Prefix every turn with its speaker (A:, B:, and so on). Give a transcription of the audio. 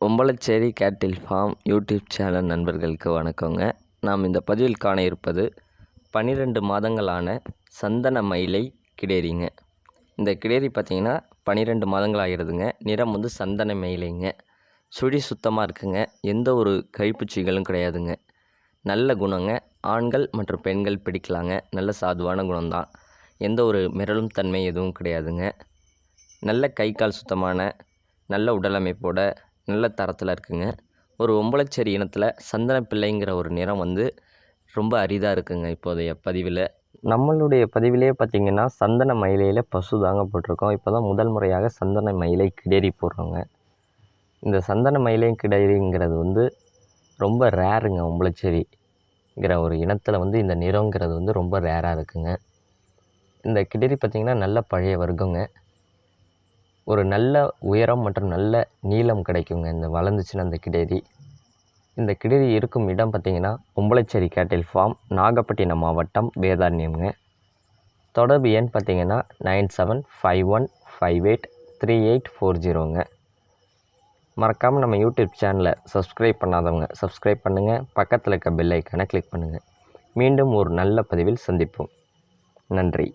A: ஒம்பலச்சேரி கேட்டில் form YouTube channel நண்பர்களுக்கு வணக்கங்க. நாம் இந்த பதிவில் காண இருப்பது பன்னிரெண்டு மாதங்களான சந்தன மயிலை கிடேரிங்க. இந்த கிடேரி பார்த்திங்கன்னா பன்னிரெண்டு மாதங்கள் ஆகிடுதுங்க நிறம் வந்து சந்தன மயிலைங்க. சுழி சுத்தமாக இருக்குங்க. எந்த ஒரு கைப்பூச்சிகளும் கிடையாதுங்க. நல்ல குணங்க. ஆண்கள் மற்றும் பெண்கள் பிடிக்கலாங்க. நல்ல சாதுவான குணம்தான். எந்த ஒரு மிரளும் தன்மை எதுவும் கிடையாதுங்க. நல்ல கை கால் சுத்தமான நல்ல உடலமைப்போட நல்ல தரத்தில் இருக்குங்க. ஒரு ஒம்பளச்சேரி இனத்தில் சந்தன பிள்ளைங்கிற ஒரு நிறம் வந்து ரொம்ப அரிதாக இருக்குங்க இப்போதைய பதிவில். நம்மளுடைய பதிவிலே பார்த்திங்கன்னா சந்தன மயிலையில் பசு தாங்க போட்டிருக்கோம். இப்போ தான் முதல் முறையாக சந்தன மயிலை கிடேரி போடுறோங்க. இந்த சந்தன மயிலை கிடேரிங்கிறது வந்து ரொம்ப ரேருங்க ஒம்பளச்சேரிங்கிற ஒரு இனத்தில் வந்து இந்த நிறங்கிறது வந்து ரொம்ப ரேராக இருக்குங்க. இந்த கிடேரி பார்த்திங்கன்னா நல்ல பழைய வர்க்கங்க. ஒரு நல்ல உயரம் மற்றும் நல்ல நீளம் கிடைக்குங்க. இந்த வளர்ந்துச்சுன்னா இந்த கிடேரி. இந்த கிடேரி இருக்கும் இடம் பார்த்திங்கன்னா ஒம்பளச்சேரி கேட்டில் ஃபார்ம் நாகப்பட்டினம் மாவட்டம் வேதாரண்யம்ங்க. தொடர்பு எண் பார்த்திங்கன்னா nine seven five one five eight three eight four ஜீரோங்க. மறக்காமல் நம்ம யூடியூப் சேனலை சப்ஸ்கிரைப் பண்ணாதவங்க சப்ஸ்கிரைப் பண்ணுங்கள் பக்கத்தில் இருக்க பெல் ஐக்கானை கிளிக் பண்ணுங்கள் மீண்டும் ஒரு நல்ல பதிவில் சந்திப்போம். நன்றி.